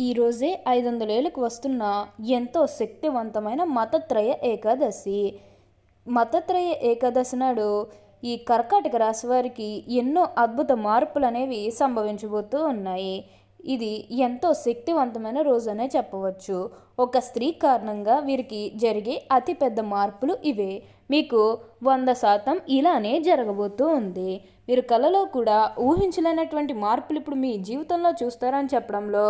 ఈరోజే ఐదు వందల ఏళ్ళకు వస్తున్న ఎంతో శక్తివంతమైన మతత్రయ ఏకాదశి. మతత్రయ ఏకాదశి నాడు ఈ కర్కాటక రాశి వారికి ఎన్నో అద్భుత మార్పులు అనేవి సంభవించబోతూ ఉన్నాయి. ఇది ఎంతో శక్తివంతమైన రోజు అనే చెప్పవచ్చు. ఒక స్త్రీ కారణంగా వీరికి జరిగే అతిపెద్ద మార్పులు ఇవే. మీకు వంద శాతం ఇలానే జరగబోతూ ఉంది. మీరు కళలో కూడా ఊహించలేనటువంటి మార్పులు ఇప్పుడు మీ జీవితంలో చూస్తారని చెప్పడంలో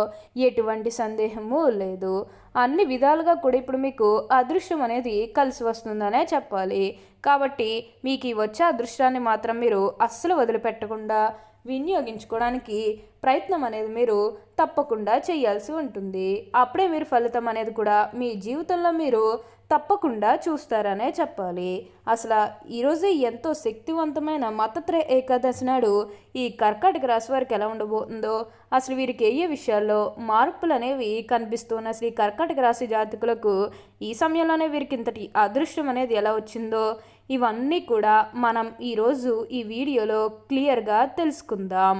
ఎటువంటి సందేహము లేదు. అన్ని విధాలుగా కూడా ఇప్పుడు మీకు అదృష్టం అనేది కలిసి వస్తుందనే చెప్పాలి. కాబట్టి మీకు ఈ వచ్చే అదృష్టాన్ని మాత్రం మీరు అస్సలు వదిలిపెట్టకుండా వినియోగించుకోవడానికి ప్రయత్నం అనేది మీరు తప్పకుండా చేయాల్సి ఉంటుంది. అప్పుడే మీరు ఫలితం అనేది కూడా మీ జీవితంలో మీరు తప్పకుండా చూస్తారనే చెప్పాలి. అసలు ఈరోజు ఎంతో శక్తివంతమైన మతత్రయ ఏకాదశి నాడు ఈ కర్కాటక రాశి వారికి ఎలా ఉండబోతుందో అసలు వీరికి ఏ ఏ విషయాల్లో మార్పులు అనేవి కనిపిస్తున్న అసలు ఈ కర్కాటక రాశి జాతకులకు ఈ సమయంలోనే వీరికి ఇంతటి అదృష్టం అనేది ఎలా వచ్చిందో ఇవన్నీ కూడా మనం ఈరోజు ఈ వీడియోలో క్లియర్గా తెలుసుకుందాం.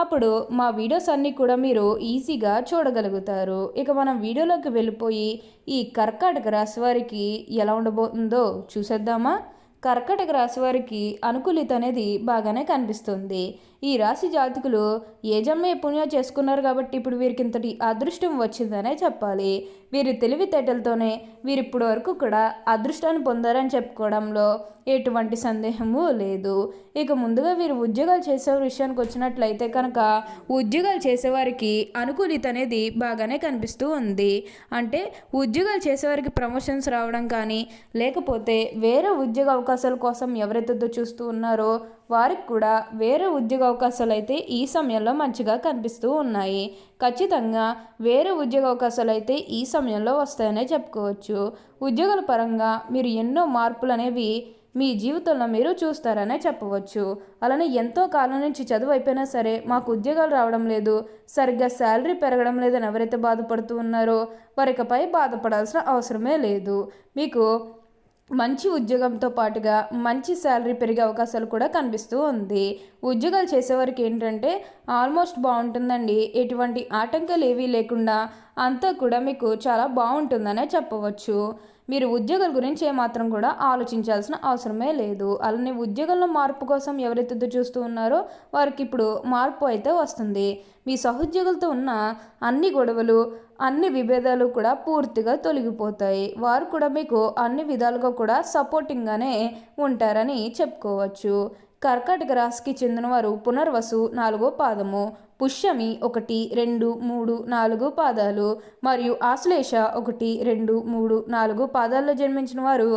అప్పుడు మా వీడియోస్ అన్నీ కూడా మీరు ఈజీగా చూడగలుగుతారు. ఇక మనం వీడియోలోకి వెళ్ళిపోయి ఈ కర్కాటక రాశి వారికి ఎలా ఉండబోతుందో చూసేద్దామా? కర్కటక రాశి వారికి అనుకూలిత అనేది బాగానే కనిపిస్తుంది. ఈ రాశి జాతకులు ఏజమ్మే పుణ్యం చేసుకున్నారు కాబట్టి ఇప్పుడు వీరికి ఇంతటి అదృష్టం వచ్చిందనే చెప్పాలి. వీరి తెలివితేటలతోనే వీరు ఇప్పటి వరకు కూడా అదృష్టాన్ని పొందారని చెప్పుకోవడంలో ఎటువంటి సందేహము లేదు. ఇక ముందుగా వీరు ఉద్యోగాలు చేసే విషయానికి వచ్చినట్లయితే కనుక ఉద్యోగాలు చేసేవారికి అనుకూలిత అనేది బాగానే కనిపిస్తూ ఉంది. అంటే ఉద్యోగాలు చేసేవారికి ప్రమోషన్స్ రావడం కానీ లేకపోతే వేరే ఉద్యోగ అవకాశాల కోసం ఎవరైతే చూస్తూ ఉన్నారో వారికి కూడా వేరే ఉద్యోగ అవకాశాలు అయితే ఈ సమయంలో మంచిగా కనిపిస్తూ ఉన్నాయి. ఖచ్చితంగా వేరే ఉద్యోగ అవకాశాలు అయితే ఈ సమయంలో వస్తాయనే చెప్పుకోవచ్చు. ఉద్యోగాల పరంగా మీరు ఎన్నో మార్పులు అనేవి మీ జీవితంలో మీరు చూస్తారనే చెప్పవచ్చు. అలానే ఎంతో కాలం నుంచి చదువు అయిపోయినా సరే మాకు ఉద్యోగాలు రావడం లేదు. సరిగ్గా శాలరీ పెరగడం లేదని ఎవరైతే బాధపడుతూ ఉన్నారో వారికపై బాధపడాల్సిన అవసరమే లేదు. మీకు మంచి ఉద్యోగంతో పాటుగా మంచి శాలరీ పెరిగే అవకాశాలు కూడా కనిపిస్తూ ఉంది. ఉద్యోగాలు చేసేవారికి ఏంటంటే ఆల్మోస్ట్ బాగుంటుందండి. ఎటువంటి ఆటంకాలు ఏవీ లేకుండా అంతా కూడా మీకు చాలా బాగుంటుందనే చెప్పవచ్చు. మీరు ఉద్యోగాల గురించి ఏమాత్రం కూడా ఆలోచించాల్సిన అవసరమే లేదు. అలానే ఉద్యోగంలో మార్పు కోసం ఎవరైతే చూస్తూ ఉన్నారో వారికి ఇప్పుడు మార్పు అయితే వస్తుంది. మీ సహోద్యోగులతో ఉన్న అన్ని గొడవలు అన్ని విభేదాలు కూడా పూర్తిగా తొలగిపోతాయి. వారు కూడా మీకు అన్ని విధాలుగా కూడా సపోర్టింగ్గానే ఉంటారని చెప్పుకోవచ్చు. కర్కాటక రాశికి చెందినవారు పునర్వసు నాలుగో పాదము పుష్యమి ఒకటి రెండు మూడు నాలుగు పాదాలు మరియు ఆశ్లేష ఒకటి రెండు మూడు నాలుగు పాదాల్లో జన్మించిన వారు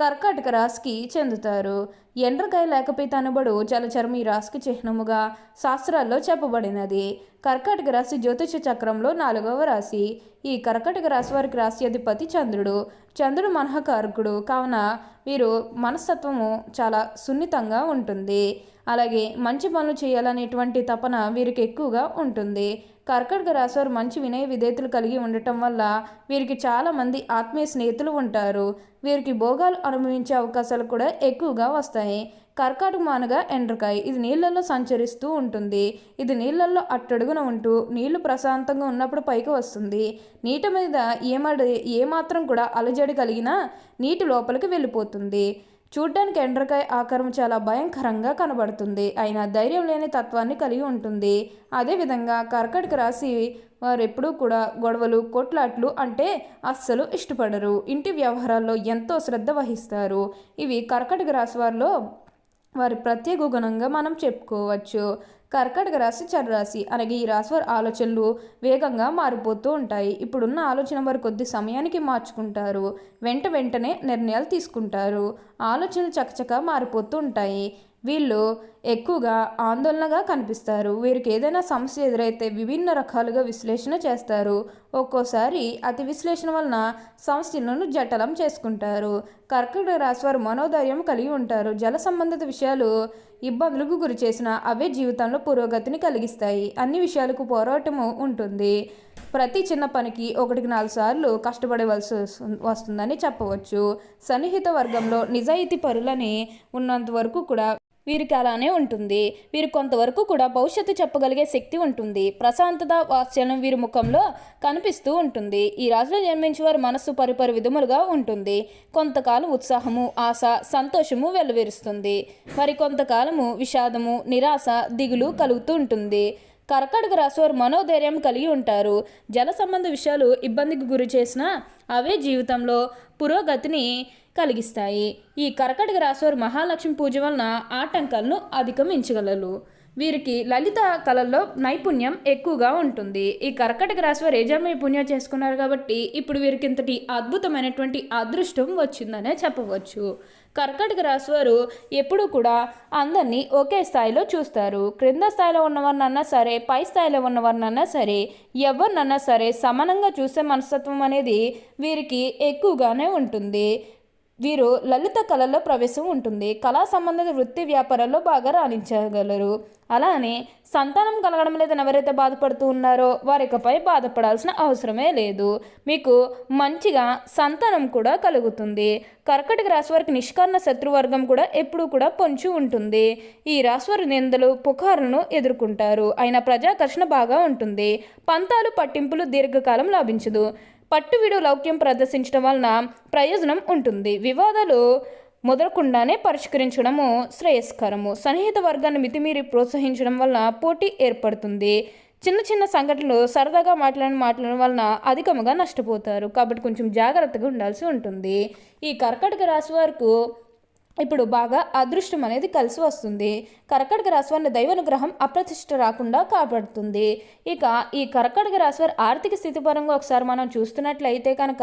కర్కాటక రాశికి చెందుతారు. ఎండ్రకాయ లేకపోతే అనబడు జలచర్మి ఈ రాశికి చిహ్నముగా శాస్త్రాల్లో చెప్పబడినది. కర్కాటక రాశి జ్యోతిష చక్రంలో నాలుగవ రాశి. ఈ కర్కాటక రాశి వారికి రాశి అధిపతి చంద్రుడు. చంద్రుడు మనహకారకుడు కావున వీరు మనస్తత్వము చాలా సున్నితంగా ఉంటుంది. అలాగే మంచి పనులు చేయాలనేటువంటి తపన వీరికి ఎక్కువగా ఉంటుంది. కర్కటక రాశివారు మంచి వినయ విధేతలు కలిగి ఉండటం వల్ల వీరికి చాలామంది ఆత్మీయ స్నేహితులు ఉంటారు. వీరికి భోగాలు అనుభవించే అవకాశాలు కూడా ఎక్కువగా వస్తాయి. కర్కాటక మానగా ఎండ్రకాయ. ఇది నీళ్ళల్లో సంచరిస్తూ ఉంటుంది. ఇది నీళ్ళల్లో అట్టడుగున ఉంటూ నీళ్ళు ప్రశాంతంగా ఉన్నప్పుడు పైకి వస్తుంది. నీటి మీద ఏమడి ఏమాత్రం కూడా అలజడి కలిగినా నీటి లోపలికి వెళ్ళిపోతుంది. చూడ్డానికి ఎండ్రకాయ ఆకారం చాలా భయంకరంగా కనబడుతుంది. అయినా ధైర్యం లేని తత్వాన్ని కలిగి ఉంటుంది. అదేవిధంగా కర్కటక రాశి వారు ఎప్పుడూ కూడా గొడవలు కొట్లాట్లు అంటే అస్సలు ఇష్టపడరు. ఇంటి వ్యవహారాల్లో ఎంతో శ్రద్ధ వహిస్తారు. ఇవి కర్కటక రాశి వారిలో వారి ప్రత్యేక గుణంగా మనం చెప్పుకోవచ్చు. కర్కటక రాశి చర్రాశి అనగా ఈ రాశి వారి ఆలోచనలు వేగంగా మారిపోతూ ఉంటాయి. ఇప్పుడున్న ఆలోచన వారు కొద్ది సమయానికి మార్చుకుంటారు. వెంట వెంటనే నిర్ణయాలు తీసుకుంటారు. ఆలోచనలు చకచక మారిపోతూ ఉంటాయి. వీళ్ళు ఎక్కువగా ఆందోళనగా కనిపిస్తారు. వీరికి ఏదైనా సమస్య ఎదురైతే విభిన్న రకాలుగా విశ్లేషణ చేస్తారు. ఒక్కోసారి అతి విశ్లేషణ వలన సమస్యలను జటలం చేసుకుంటారు. కర్కటక రాశి వారు మనోధైర్యం కలిగి ఉంటారు. జల సంబంధిత విషయాలు ఇబ్బందులకు గురి చేసిన అవే జీవితంలో పురోగతిని కలిగిస్తాయి. అన్ని విషయాలకు పోరాటము ఉంటుంది. ప్రతి చిన్న పనికి ఒకటికి నాలుగు సార్లు కష్టపడవలసి వస్తుందని చెప్పవచ్చు. సన్నిహిత వర్గంలో నిజాయితీ పరులని ఉన్నంత వరకు కూడా వీరికి అలానే ఉంటుంది. వీరు కొంతవరకు కూడా భవిష్యత్తు చెప్పగలిగే శక్తి ఉంటుంది. ప్రశాంతత వాత్సల్యం వీరి ముఖంలో కనిపిస్తూ ఉంటుంది. ఈ రాజులో జన్మించిన వారి మనస్సు పరిపరి విధములుగా ఉంటుంది. కొంతకాలం ఉత్సాహము ఆశ సంతోషము వెలువరుస్తుంది. మరి కొంతకాలము విషాదము నిరాశ దిగులు కలుగుతూ ఉంటుంది. కర్కటక రాశి వారు మనోధైర్యం కలిగి ఉంటారు. జల సంబంధ విషయాలు ఇబ్బందికి గురి చేసినా అవే జీవితంలో పురోగతిని కలిగిస్తాయి. ఈ కర్కటక రాశివారు మహాలక్ష్మి పూజ వలన ఆటంకాలను అధిగమించగలరు. వీరికి లలిత కళల్లో నైపుణ్యం ఎక్కువగా ఉంటుంది. ఈ కర్కటక రాశి వారు ఏజామయ పుణ్యం చేసుకున్నారు కాబట్టి ఇప్పుడు వీరికి ఇంతటి అద్భుతమైనటువంటి అదృష్టం వచ్చిందనే చెప్పవచ్చు. కర్కటక రాశి వారు ఎప్పుడూ కూడా అందరినీ ఒకే స్థాయిలో చూస్తారు. క్రింద స్థాయిలో ఉన్నవారినన్నా సరే పై స్థాయిలో ఉన్నవారినన్నా సరే ఎవరినన్నా సరే సమానంగా చూసే మనస్తత్వం అనేది వీరికి ఎక్కువగానే ఉంటుంది. వీరు లలిత కళల్లో ప్రవేశం ఉంటుంది. కళా సంబంధిత వృత్తి వ్యాపారాల్లో బాగా రాణించగలరు. అలానే సంతానం కలగడం లేదని ఎవరైతే బాధపడుతూ ఉన్నారో వారికపై బాధపడాల్సిన అవసరమే లేదు. మీకు మంచిగా సంతానం కూడా కలుగుతుంది. కర్కటక రాశి వారికి నిష్కరణ శత్రువర్గం కూడా ఎప్పుడూ కూడా పొంచి ఉంటుంది. ఈ రాశివారి నిందలు పుకారులను ఎదుర్కొంటారు. అయినా ప్రజాకర్షణ బాగా ఉంటుంది. పంతాలు పట్టింపులు దీర్ఘకాలం లాభించదు. పట్టువిడు లౌక్యం ప్రదర్శించడం వలన ప్రయోజనం ఉంటుంది. వివాదాలు మొదలకుండానే పరిష్కరించడము శ్రేయస్కరము. సన్నిహిత వర్గాన్ని మితిమీరి ప్రోత్సహించడం వలన పోటీ ఏర్పడుతుంది. చిన్న చిన్న సంఘటనలు సరదాగా మాట్లాడిన మాట్లాడడం వలన అధికముగా నష్టపోతారు. కాబట్టి కొంచెం జాగ్రత్తగా ఉండాల్సి ఉంటుంది. ఈ కర్కటక రాశి వారికి ఇప్పుడు బాగా అదృష్టం అనేది కలిసి వస్తుంది. కర్కటక రాశివారిని దైవానుగ్రహం అప్రతిష్ట రాకుండా కాపాడుతుంది. ఇక ఈ కర్కటక రాశివారి ఆర్థిక స్థితి పరంగా ఒకసారి మనం చూస్తున్నట్లయితే కనుక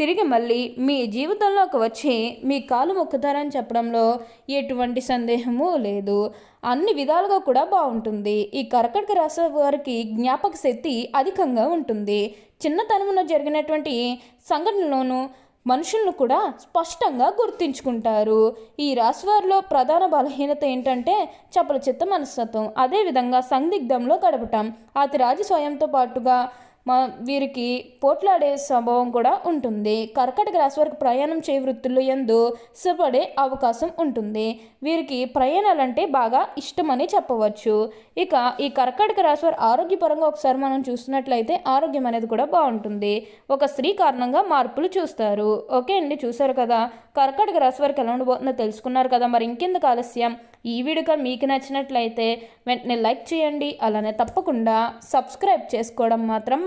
తిరిగి మళ్ళీ మీ జీవితంలోకి వచ్చి మీ కాలు మొక్కుతారని చెప్పడంలో ఎటువంటి సందేహము లేదు. అన్ని విధాలుగా కూడా బాగుంటుంది. ఈ కర్కటక రాశి వారికి జ్ఞాపక శక్తి అధికంగా ఉంటుంది. చిన్నతనంలో జరిగినటువంటి సంఘటనలోనూ మనుషులను కూడా స్పష్టంగా గుర్తించుకుంటారు. ఈ రాశివారిలో ప్రధాన బలహీనత ఏంటంటే చపల చిత్త మనస్తత్వం. అదేవిధంగా సందిగ్ధంలో గడపటం. అతి రాజు స్వయంతో పాటుగా వీరికి పోట్లాడే స్వభావం కూడా ఉంటుంది. కర్కటక రాశి వారికి ప్రయాణం చేయ వృత్తుల్లో ఎందు సుపడే అవకాశం ఉంటుంది. వీరికి ప్రయాణాలంటే బాగా ఇష్టమని చెప్పవచ్చు. ఇక ఈ కర్కటక రాశి వారి ఆరోగ్యపరంగా ఒకసారి మనం చూసినట్లయితే ఆరోగ్యం అనేది కూడా బాగుంటుంది. ఒక స్త్రీ కారణంగా మార్పులు చూస్తారు. ఓకే అండి చూసారు కదా? కర్కటక రాశి వారికి ఎలా ఉండబోతుందో తెలుసుకున్నారు కదా? మరి ఇంకెందుకు ఆలస్యం? ఈ వీడియో మీకు నచ్చినట్లయితే వెంటనే లైక్ చేయండి. అలానే తప్పకుండా సబ్స్క్రైబ్ చేసుకోవడం మాత్రం